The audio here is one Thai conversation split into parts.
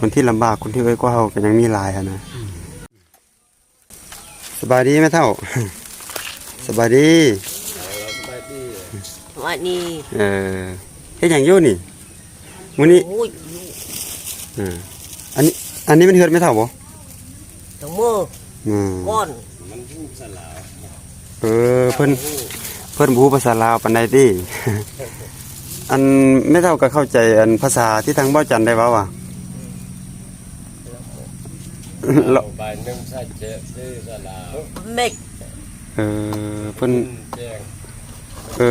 คนที่ลำบากคนที่เอ้ยกว่าเฮาก็ยังมีหลายอะนะสบายดีไหมเท่า สบายดีวันนี้เออเฮ็ดหยังอยู่นี่มื้อนี้โอ้ยเอออันนี้อันนี้มันเฮือดไหม่เท่าบ่ทั้งมืออืมก้อนเออเพิ่นเพิ่นบ่ฮู้ภาษาลาวปานใดติอันไม่เท่าก็เข้าใจอันภาษาที่ทางเบ้าจันได้เว้าอะ เราบายนึ่งใส่เจ๊ซื้อสลาเม็ดเออเพิ่นแจ้งเอ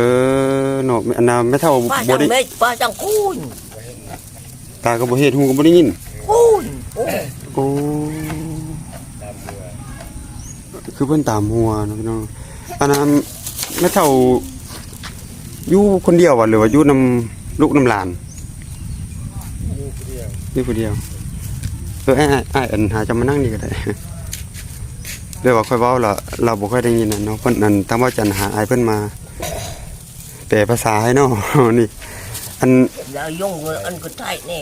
อเนาะอันน่ะไม่เท่าป้าบ่จังได้เม็ดป้าจังคูนตาก็บ่เฮ็ดหูก็บ่ได้ยินคูนโอ้ยโอ้ตามเมือคือเพิ่นตามหัวเนาะพี่น้องอันนั้นไม่เท่าอยู่คนเดียวว่ะหรือว่าอยู่นำลูกนำหลานลูกเดียวอยู่คนเดียว เออไอ้ไอ้อันหาจะมานั่งนี่ก็ได้เดี๋ยวว่าค่อยเว้าละเราบ่ค่อยได้ยินน่ะเนาะเพิ่นนั่นทางว่าจันหาไอ้เพิ่นมาแปลภาษาให้เนาะนี่ อันแล้วยุ่งอันก็ใช่แน่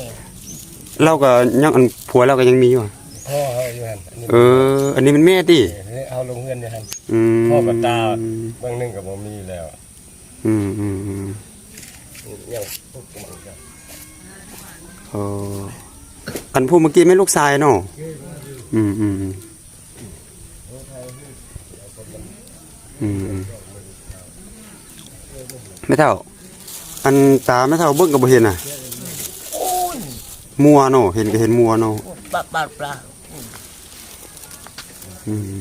เราก็ยังอันผัวเราก็ยังมีอยู่อะพ่อเขาอยู่หันอันนี้เออ อันนี้มันแม่ติเอาลงเงินอยู่หันอืมพ่อกับตาบางหนึงกับบ่มีแล้วอืมอืมอืมยังพวกมันก็เอ ออันผู้เมื่อกี้แม่ลูกชายเนาะอืมอืมอืมอืมอืมไม่เท่า อันตาไม่เท่าเบิ่งก็บ่เห็นน่ะคูนมัวเนาะเห็นก็เห็นมัวเนาะปลาปลาปลาอืม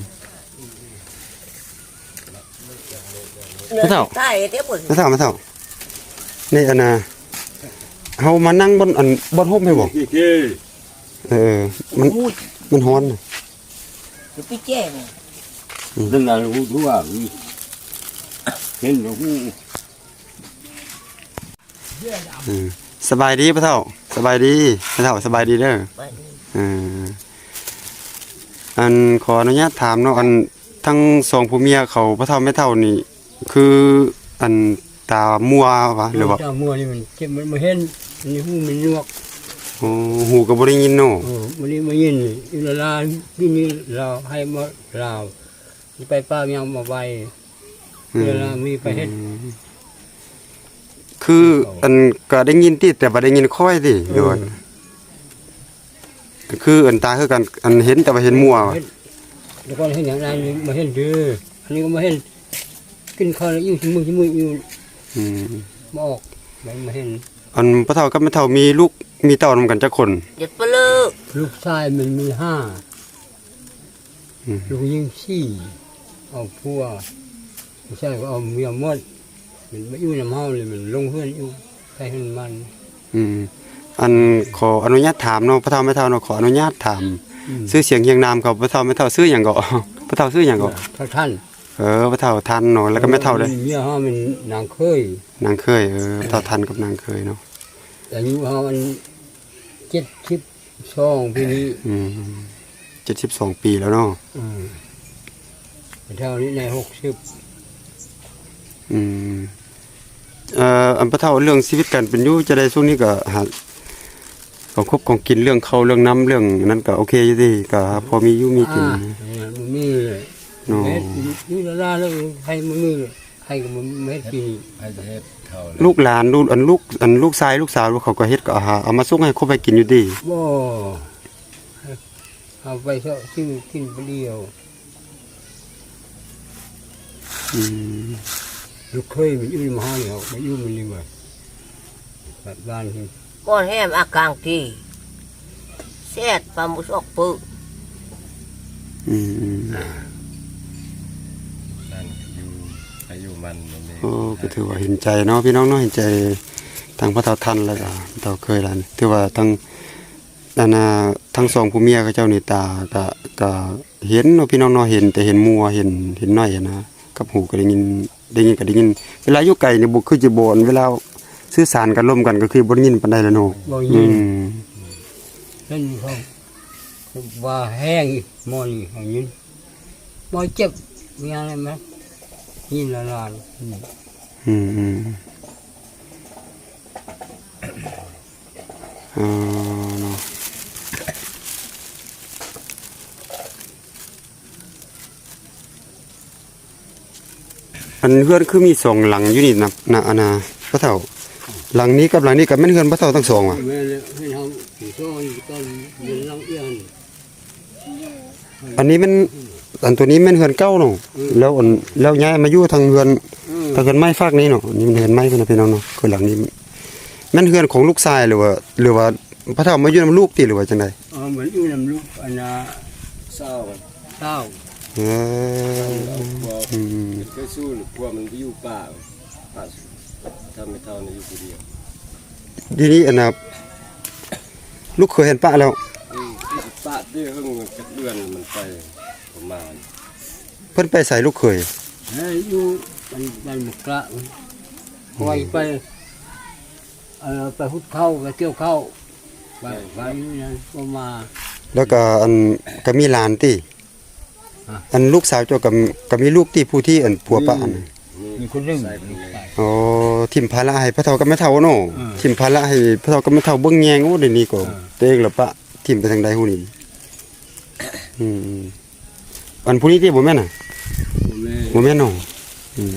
เนื้อไม่เท่าใช่เด้อบ่ไม่เท่าไม่เท่านี่อันน่ะเฮามานั่งบนอันบนห่มให้บ่ขี้ เออ มันพูดมันร้อนน่ะจะไปแจ้งนั่นน่ะฮู้ทั่วเห็นฮู้อืมสบายดีพ่อเฒ่า สบายดีพ่อเฒ่าสบายดีเด้อไปนี่อ่าอันขออนุญาตถามเนาะอันทั้งสองผู้เมียเขาพระเท่าไม่เท่านี่ คืออันตามัววะหรือว่าเจ้ามัวนี่มันเจ็บมันมาเห็นอันนี้หูมันยวก โอ้หูก็บ่ได้ยินเนาะโอ้มันนี่มายินอีละลาพี่นี่เราให้มาเราสิไปป้ายังมาไว้อืมเวลามีไปเฮ็ดคืออันก็ได้ยินติแต่บ่ได้ยินค่อยติหรือว่าคืออันตาคือกันอันเห็นแต่ว่าเห็นมัววะเฮ็ดแล้วก็เห็นอย่างนั้นนี่มาเห็นเด้ออันนี้ก็มาเห็นกินข้าวแล้วอยู่ที่มือที่มืออยู่อืม มาออกแล้วมาเห็นอันพระเท่ากับแม่เท่ามีลูก มีเต้านำกันจักคนหยุดไปเลยลูกชายมันมีห้าอืม ลูกยิงสี่เอาพัวไม่ใช่ก็เอาเมียหมดมันไม่อยู่น้ำเฮาเลยมันลงเพื่อนอยู่ใส่ให้มันอืมอันขออนุญาตถามเนาะพระเท่าไม่เท่าเนาะขออนุญาตถามอืมซื้อเสียงเรียงนามเขาพระเท่าไม่เท่าซื้ออย่างก็ พระเท่าซื้ออย่างก็ถ้าท่านเออพระเท่าทันเนาะแล้วก็ไม่เท่าเลยเมียเฮามันนางเคยนางเคยเออพระเท่าทันกับนางเคยเนาะอายุเฮามัน เจ็ดสิบสองปีนี้อืมเจ็ดสิบสองปีแล้วเนาะอืมเท่านี้ในหกสิบอืมเอ่ออันพระเท่าเรื่องชีวิตการเป็นอยู่จะได้ช่วงนี้ก็หาของคบของกินเรื่องข้าวเรื่องน้ำเรื่องนั้นก็โอเคอยู่ดีก็พอมีอยู่มีกินอ่ามันมีเลยเนาะเม็ดนี่ละลาแล้วใครมันมีเลย ใครก็มันเม็ดปีนี้ให้เฮ็ดเท่าลูกหลานลูกอันลูกอันลูกชายลูกสาวลูกเขาก็เฮ็ดก็เอาหาเอามาส่งให้ครบให้กินอยู่ดีบ่เอาไปเถอะซื้อกินไปเดียวอืมลูกเคยมันอยู่ในมหาเนี่ยมันอยู่มันนี่ว่าแบบบ้านที่ก้อนแห้มอากลางทีเสียดปลาหมุสอกปึกอืมอืม อายุมันมันนี่โอ้ก็ถือว่าเห็นใจเนาะพี่น้องเนาะเห็นใจทางพระเฒ่าทันแล้วก็เฒ่าเคยแล้วนี่ถือว่าทั้งนานาทั้งสองผู้เมียกับเจ้านี่ตาก็ก็เห็นเนาะพี่น้องเนาะเห็น แต่เห็นมัวเห็นเห็นน้อยอะนะกับหูก็ได้ยินได้ยินก็ได้ยิน เวลาอยู่ไกลนี่บ่คือจะบ่นเวลาสื่อสารกันร่วมกันก็คือบ่ได้ยินปานใดแล้วเนาะบ่อืยินมเล่นเขาว่าแห้งอีกหมอนี่เขายินบ่เจ็บมีอะไรไหม หินละลอนอืมอืมอ๋อเนาะอันเพื่อนคือมีสองหลังอยู่นี่นะนะอานาพระเถ่า หลังนี้กับหลังนี้กับแม่เพื่อนพระเถ่าทั้งสองว่ะอันนี้มัน อันตัวนี้แม่นเฮือนเก่าเนาะแล้วอันแล้วย้ายมาอยู่ทางเฮือนทางเฮือนไม้ฟากนี้เนาะนี่มันเฮือนไม้เพิ่นนะพี่น้องเนาะคือหลังนี้แม่นเฮือนของลูกชายหรือว่า หรือว่าพระเฒ่ามาอยู่นํลูกติหรือว่าจังไดเออเหมือนอยู่นำลูกอันน่ะเศร้าเต้าเออพออืมเคยสู้หรือกลัวมันไปอยู่ป่าป่าทำไม่เท่าในอยู่คนเดียวทีนี้อันน่ะลูกเคยเห็นปะแล้วอืมที่สิป่าที่เพิ่งจักเดือนมันไป ประมาณเพิ่นไปใส่ลูกเคยเฮ้ยอยู่มันมันมุกละคอยไปเออไปหุดเข้าไปเที่ยวเข้าไปไปอยู่นั่นก็มาแล้วก็อันก็มีหลานติฮะอันลูกสาวเจ้าก็ก็มีลูกที่ผู้ที่อันผัวปะอันนั้นมีคนหนึ่งใส่คนเลยอ๋อทิมภาระให้พระเฒ่ากับแม่เฒ่าเนาะอืมทิมภาระให้พระเฒ่ากับแม่เฒ่าเบิ่งแยงโอ้เดี๋ยวนี้ก็อืมตัวเองละปะทิมไปทางใดฮู้นี่อืม อันผู้นี้ที่บ่แม่นน่ะแม่บ่แม่นเนาะอืม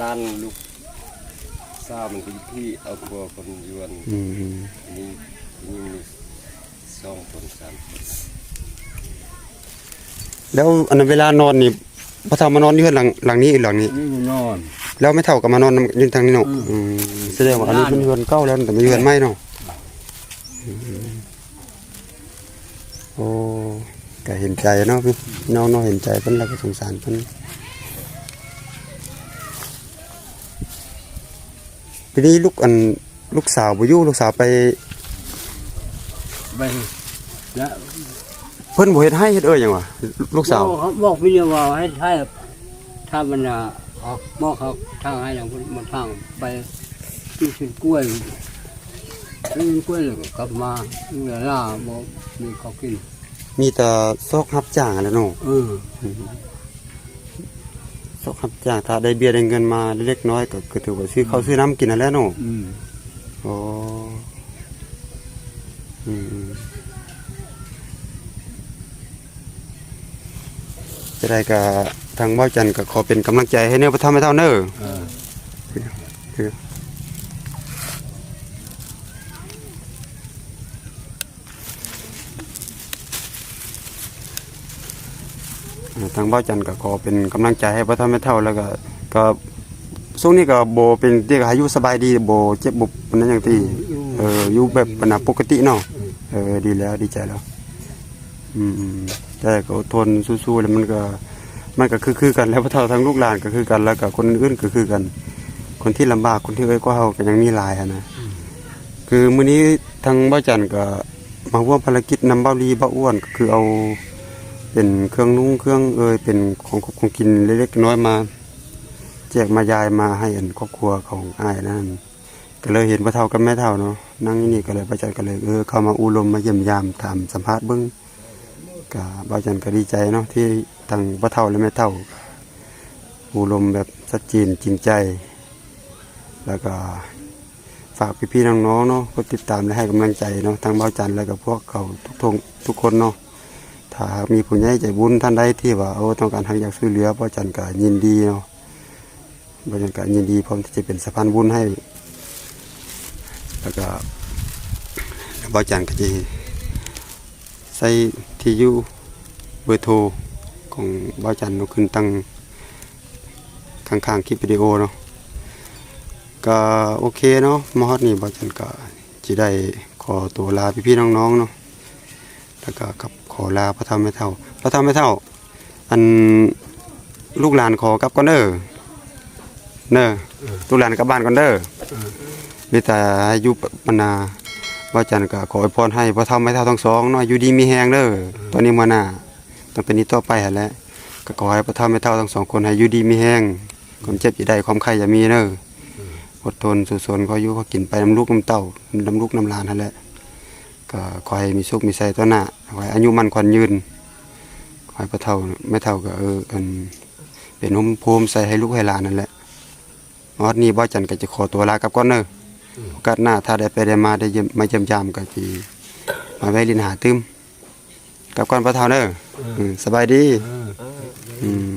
ล้านลูกทราบมันคือพี่เอาครัวคนยวนอืมนี่นี่มีสองคนสามคนแล้วอันนั้นเวลานอนนี่พระเฒ่ามานอนอยู่หลังหลังนี้อีกหลังนี้ นี่มันนอนแล้วแม่เฒ่าก็มานอนอยู่ทางนี้เนาะอืมอืมแสดงว่าอันนี้เป็นเรือนเก่าแล้วแต่ไม่เรือนใหม่เนาะอืมโอ้ ก็เห็นใจเนาะพี่น้องเนาะเห็นใจเพิ่นแล้วก็สงสารเพิ่นทีนี้ลูกอันลูกสาวบ่อยู่ลูกสาวไปไปแล้วเพิ่นบ่เฮ็ดให้เฮ็ดเอ้ยหยังวะลูกสาวบอกเขาบอกพี่เนี่ยว่าให้ให้ถ้ามันอะออกบอกเขาทางให้อย่างมันทางไปที่ชุนกล้วยที่ชุนกล้วยเลยก็กลับมาเวลาบอกมีเขากิน มีแต่ซอกรับจ้างแหล้วเนาะเออซอกรับจ้างถ้าได้เบี้ยได้เงินมาเล็กน้อยก็ก็ถือว่าซื้อข้าวซื้อน้ำกินนั่นแหละเนาะอืมอ๋ออืมจะได้กับทางเบ้าจันทร์ก็ขอเป็นกำลังใจให้เนื้อพระธรรมให้เท่าเน้อ เออ ทางบ้าจันก็ขอเป็นกำลังใจให้พระธรรมให้เท่าแล้วก็ก็ช่วงนี้ก็โบเป็นที่อายุสบายดีโบเจ็บบุบนนั้นอย่างที่เอออยู่แบบปนปกติเนาะเออดีแล้วดีใจแล้ว อืมแต่ก็อดทนสู้ๆแล้วมันก็มันก็คือคือกันแล้วพระเท่าทั้งลูกหลานก็คือกันแล้วก็คนอื่นก็คือกัน คนที่ลำบากคนที่เอ้ยก็เฮาก็ยังมีหลายนะคือมื้อนี้ทางบ้าจันก็มาร่วมภารกิจนำเบ้าลีเบ้าอ้วนก็คือเอา เป็นเครื่องนุ่งเครื่องเอยเป็นของขบของกินเล็กๆน้อยมา แจกมายายมาให้อันครอบครัวของอ้ายนั่นก็เลยเห็นพระเท่ากับแม่เท่าเนาะนั่งนี่ก็เลยบ้าจันก็เลยเออเข้ามาอูลมมาเยี่ยมยามถามสัมภาษณ์เบิ่งก็บ่าจันก็ดีใจเนาะที่ทางพ่อเฒ่าและแม่เฒ่าอูลมแบบชัดเจนจริงใจ แล้วก็ฝากพี่ๆน้องๆเนาะกดติดตามและให้กำลังใจเนาะทางบ่าจันแล้วก็พวกเขาทุกทงทุกคนเนาะ ถ้าหากมีผู้ใหญ่ใจบุญท่านใดที่ว่าเออต้องการทางอยากช่วยเหลือบ่าวจันทร์ก็ยินดีเนาะบ่าวจันทร์ก็ยินดีพร้อมที่จะเป็นสะพานบุญให้ แล้วก็บ่าวจันทร์ก็จะใส่ที่อยู่เบอร์โทรของบ้าวจันทร์เนาะขึ้นตั้งข้างๆคลิปวิดีโอเนาะก็โอเคเนาะมาฮอดนี่บ้าวจันทร์ก็จะได้ขอตัวลาพี่ๆน้องๆเนาะแล้วก็กับ ขอลาพระธรรมไม่เท่า พระธรรมไม่เท่า อันลูกหลานขอกลับก่อนเด้อเด้อลูกหลานกลับบ้านก่อนเด้อมีแต่ให้อยู่ปนาว่าจันก็ขออวยพรให้พ่อเฒ่าแม่เฒ่าทั้งสองเนาะอยู่ดีมีแฮงเด้อตอนนี้มาหน้าต้องเป็นนี้ต่อไปหั่นแหละก็ขอให้พ่อเฒ่าแม่เฒ่าทั้งสองคนให้อยู่ดีมีแฮงความเจ็บอย่าได้ความไข้อย่ามีเด้ออดทนสู้สนขออยู่ขอกินไปน้ำลูกน้ำเต้าน้ำลูกน้ำลานนั่นแหละ ก็ขอให้มีสุขมีชัยต่อหน้าขอให้อายุมั่นขวัญยืนขอให้พ่อเฒ่าแม่เฒ่าก็เอออันเป็นหมภูมิใส่ให้ลูกให้หลานนั่นแหละมอดนี้บ่จันทร์ก็จะขอตัวลากลับก่อนเด้อโอกาสหน้าถ้าได้ไปได้มาได้เยี่ยมมาเยี่ยมยามก็สิมาแวะลินหาตึมกับก่อนพระเฒ่าเด้ออืมสบายดีเอออืม